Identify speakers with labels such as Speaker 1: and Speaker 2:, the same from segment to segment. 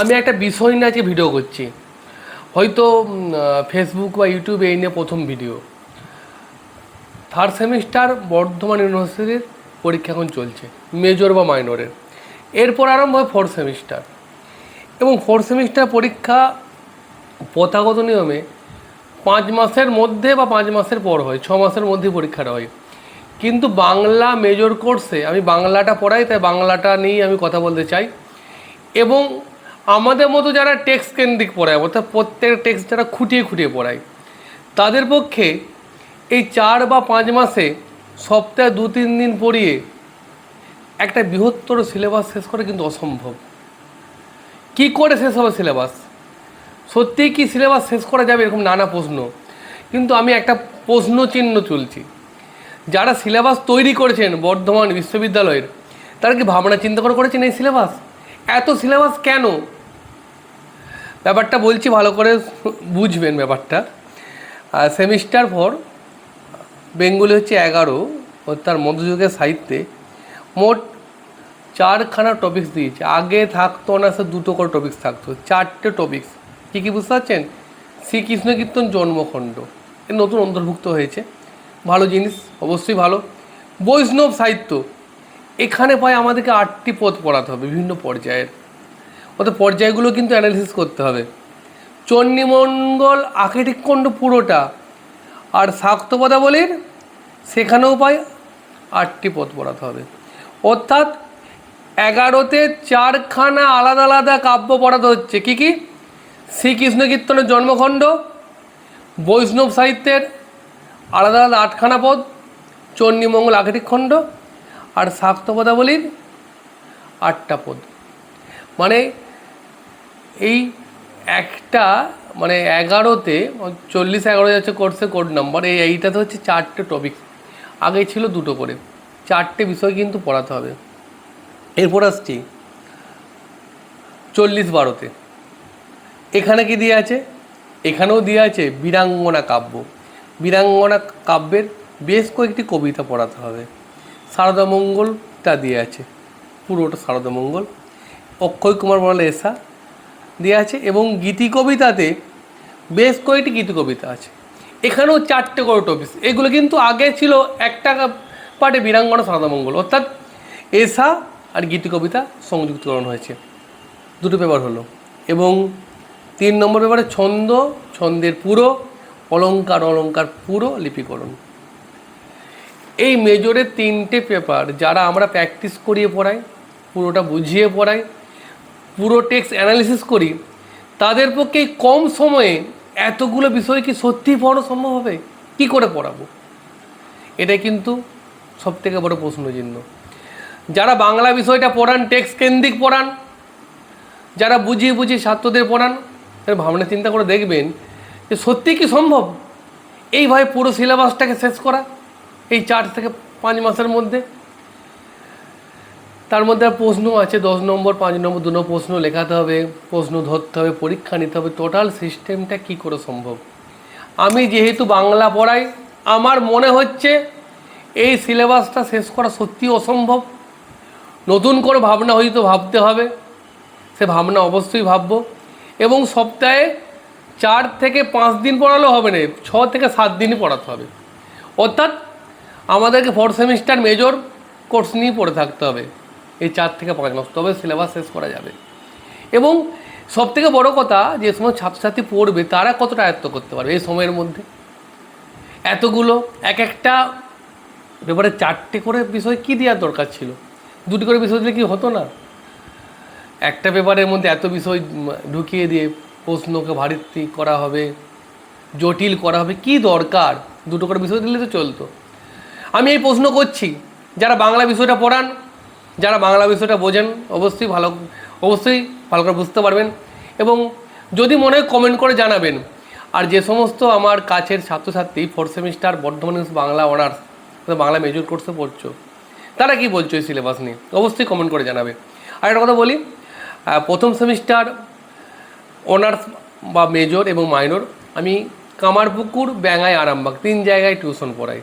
Speaker 1: আমি একটা বিষয় নিয়ে আজকে ভিডিও করছি। হয়তো ফেসবুক বা ইউটিউবে এই নিয়ে প্রথম ভিডিও থার্ড সেমিস্টার বর্ধমান ইউনিভার্সিটির পরীক্ষা এখন চলছে মেজর বা মাইনরের এরপর আরম্ভ হয় ফোর্থ সেমিস্টার এবং ফোর্থ সেমিস্টার পরীক্ষা প্রথাগত নিয়মে পাঁচ মাসের মধ্যে বা পাঁচ মাসের পর হয়, ছ মাসের মধ্যে পরীক্ষাটা হয়। কিন্তু বাংলা মেজর কোর্সে আমি বাংলাটা পড়াই, তাই বাংলাটা নিয়েই আমি কথা বলতে চাই। এবং আমাদের মতো যারা টেক্সট কেন্দ্রিক পড়ায়, অর্থাৎ প্রত্যেক টেক্সট যারা খুঁটিয়ে খুঁটিয়ে পড়ায়, তাদের পক্ষে এই চার বা পাঁচ মাসে সপ্তাহে দু তিন দিন পড়িয়ে একটা বৃহত্তর সিলেবাস শেষ করা কিন্তু অসম্ভব। কি করে শেষ হবে সিলেবাস সত্যিই কি সিলেবাস শেষ করা যাবে এরকম নানা প্রশ্ন। কিন্তু আমি একটা প্রশ্ন চিহ্ন চলছি যারা সিলেবাস তৈরি করেছেন বর্ধমান বিশ্ববিদ্যালয়ের, তারা কি ভাবনা চিন্তা করে করেছেন এই সিলেবাস এত সিলেবাস কেন? ব্যাপারটা বলছি ভালো করে বুঝবেন ব্যাপারটা। সেমিস্টার ফর, বেঙ্গলি হচ্ছে এগারো, ও তার মধ্যযুগের সাহিত্যে মোট চারখানা টপিকস দিয়েছে। আগে থাকতো না, সে দুটো করে টপিকস থাকতো। চারটে টপিকস কী কী বুঝতে পারছেন? শ্রীকৃষ্ণ কীর্তন জন্মখণ্ড। এর নতুন অন্তর্ভুক্ত হয়েছে। ভালো জিনিস, অবশ্যই ভালো। বৈষ্ণব সাহিত্য। এখানে পায় আমাদেরকে আটটি পদ পড়াতে হবে বিভিন্ন পর্যায়ের। অর্থাৎ পর্যায়গুলো কিন্তু অ্যানালিসিস করতে হবে। চণ্ডীমণ্ডল খণ্ড পুরোটা আর শাক্ত পদাবলীর সেখানেও পাই আটটি পদ পড়াতে হবে। অর্থাৎ এগারোতে চারখানা আলাদা আলাদা কাব্য পড়াতে হচ্ছে। কি কি? শ্রীকৃষ্ণ কীর্তনের জন্মখণ্ড, বৈষ্ণব সাহিত্যের আলাদা আলাদা আটখানা পদ, চণ্ডীমঙ্গল আখেটিক খণ্ড আর শাক্ত পদাবলীর আটটা পদ। মানে এই একটা মানে এগারোতে চল্লিশ এগারো যাচ্ছে কোর্সে কোড নাম্বার এই এইটাতে হচ্ছে চারটে টপিক আগে ছিল দুটো করে। চারটে বিষয় কিন্তু পড়াতে হবে। এরপর আসছি। চল্লিশ বারোতে। এখানে কি দিয়ে আছে? এখানেও দিয়ে আছে বীরাঙ্গনা কাব্য। বীরাঙ্গনা কাব্যের বেশ কয়েকটি কবিতা পড়াতে হবে। শারদামঙ্গলটা দিয়ে আছে। পুরোটা শারদামঙ্গল। অক্ষয় কুমার বর্মাল এসা দেওয়া আছে এবং গীতি কবিতাতে বেশ কয়েকটি গীতি কবিতা আছে। এখানেও চারটে করে টপিক এগুলো কিন্তু আগে ছিল একটা পার্টে বীরাঙ্গনা সারদামঙ্গল অর্থাৎ এসা আর গীতি কবিতা সংযুক্তকরণ হয়েছে। দুটো পেপার হলো এবং তিন নম্বর পেপারে ছন্দ, ছন্দের পুরো, অলঙ্কার অলঙ্কার পুরো লিপিকরণ। এই মেজরের তিনটে পেপার যারা আমরা প্র্যাকটিস করিয়ে পড়াই, পুরোটা বুঝিয়ে পড়াই পুরো টেক্স অ্যানালিসিস করি, তাদের পক্ষে কম সময়ে এতগুলো বিষয় কি সত্যিই পড়ানো সম্ভব হবে? কী করে পড়াবো? এটাই কিন্তু সব সবথেকে বড় প্রশ্নচিহ্ন। যারা বাংলা বিষয়টা পড়ান টেক্স কেন্দ্রিক পড়ান, যারা বুঝিয়ে বুঝিয়ে ছাত্রদের পড়ান, তারা ভাবনা চিন্তা করে দেখবেন যে সত্যি কি সম্ভব? এইভাবে পুরো সিলেবাসটাকে শেষ করা, এই চার থেকে পাঁচ মাসের মধ্যে তার মধ্যে প্রশ্ন আছে, দশ নম্বর, পাঁচ নম্বর দুটো প্রশ্ন লেখাতে হবে, প্রশ্ন ধরতে হবে, পরীক্ষা নিতে হবে টোটাল সিস্টেমটা কি করে সম্ভব? আমি যেহেতু বাংলা পড়াই, আমার মনে হচ্ছে এই সিলেবাসটা শেষ করা সত্যি অসম্ভব। নতুন করে ভাবনা হয়তো ভাবতে হবে, সে ভাবনা অবশ্যই ভাববো। এবং সপ্তাহে চার থেকে পাঁচ দিন পড়ালেও হবে না, ছ থেকে সাত দিনই পড়াতে হবে। অর্থাৎ আমাদেরকে ফোর্থ সেমিস্টার মেজর কোর্স নিয়ে পড়ে থাকতে হবে। এই চার থেকে পাঁচ মাস, তবে সিলেবাস শেষ করা যাবে। এবং সবথেকে বড় কথা, যে সময় ছাত্রছাত্রী পড়বে, তারা কতটা আয়ত্ত করতে পারবে এই সময়ের মধ্যে? এতগুলো, এক একটা ব্যাপারে চারটে করে বিষয় কী দেওয়ার দরকার ছিল? দুটি করে বিষয় দিলে কি হতো না? একটা পেপারের মধ্যে এত বিষয় ঢুকিয়ে দিয়ে প্রশ্নকে ভারিত্তি করা হবে, জটিল করা হবে, কি দরকার? দুটো করে বিষয় দিলে তো চলতো। আমি এই প্রশ্ন করছি, যারা বাংলা বিষয়টা পড়ান যারা বাংলা বিষয়টা বোঝেন, অবশ্যই ভালো অবশ্যই ভালো করে বুঝতে পারবেন। এবং যদি মনে হয় কমেন্ট করে জানাবেন। আর যে সমস্ত আমার কাছের ছাত্রছাত্রী fourth semester Bardhaman Bangla honours Bangla major কোর্সে পড়ছো, তারা কি বলছো এই সিলেবাস নিয়ে? অবশ্যই কমেন্ট করে জানাবে। আর একটা কথা বলি প্রথম সেমিস্টার অনার্স বা মেজর এবং মাইনর আমি কামারপুকুর ব্যাঙায় আরামবাগ, তিন জায়গায় টিউশন পড়াই।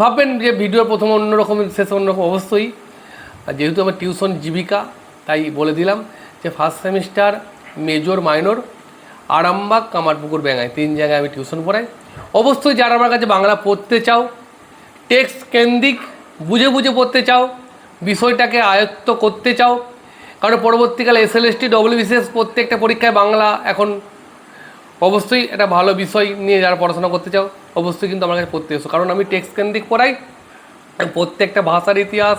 Speaker 1: ভাববেন যে ভিডিও প্রথম অন্যরকম শেষ অন্যরকম, অবশ্যই। আর যেহেতু আমার টিউশন জীবিকা, তাই বলে দিলাম যে first semester major minor Arambagh, Kamarpukur ব্যাঙায় তিন জায়গায় আমি টিউশন পড়াই। অবশ্যই যারা আমার কাছে বাংলা পড়তে চাও টেক্সট কেন্দ্রিক বুঝে বুঝে পড়তে চাও, বিষয়টাকে আয়ত্ত করতে চাও, কারণ পরবর্তীকালে S L S T WBCS প্রত্যেকটা পরীক্ষায় বাংলা এখন অবশ্যই একটা ভালো বিষয় নিয়ে যারা পড়াশোনা করতে চাও, অবশ্যই কিন্তু আমার কাছে পড়তে এসো। কারণ আমি টেক্সট কেন্দ্রিক পড়াই প্রত্যেকটা ভাষার ইতিহাস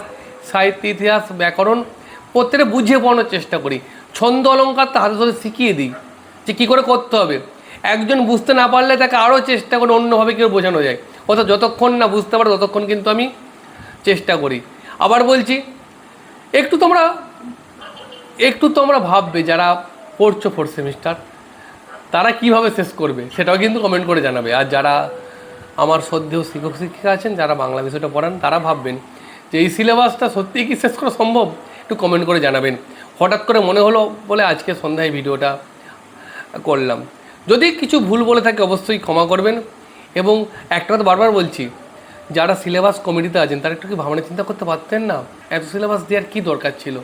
Speaker 1: সাহিত্য ইতিহাস, ব্যাকরণ, প্রত্যেকটা বুঝিয়ে পড়ানোর চেষ্টা করি। ছন্দ অলঙ্কার তো হাতে ধরে শিখিয়ে দিই যে কী করে করতে হবে। একজন বুঝতে না পারলে তাকে আরও চেষ্টা করে অন্যভাবে কেউ বোঝানো যায়। অর্থাৎ যতক্ষণ না বুঝতে পারে ততক্ষণ কিন্তু আমি চেষ্টা করি। আবার বলছি, একটু তোমরা একটু তোমরা ভাববে যারা পড়ছো ফোর্থ সেমিস্টার তারা কীভাবে শেষ করবে সেটাও কিন্তু কমেন্ট করে জানাবে। আর যারা আমার শ্রদ্ধেয় শিক্ষক শিক্ষিকা আছেন, যারা বাংলা বিষয়টা পড়ান, তারা ভাববেন যে এই সিলেবাসটা সত্যিই কি শেষ করা সম্ভব? একটু কমেন্ট করে জানাবেন। হঠাৎ করে মনে হলো বলে আজকে সন্ধ্যায় ভিডিওটা করলাম। যদি কিছু ভুল বলে থাকে অবশ্যই ক্ষমা করবেন এবং একটা তো বারবার বলছি, যারা সিলেবাস কমিটিতে আছেন তারা একটু কি ভাবনা চিন্তা করতে পারতেন না? এত সিলেবাস দেওয়ার কী দরকার ছিল?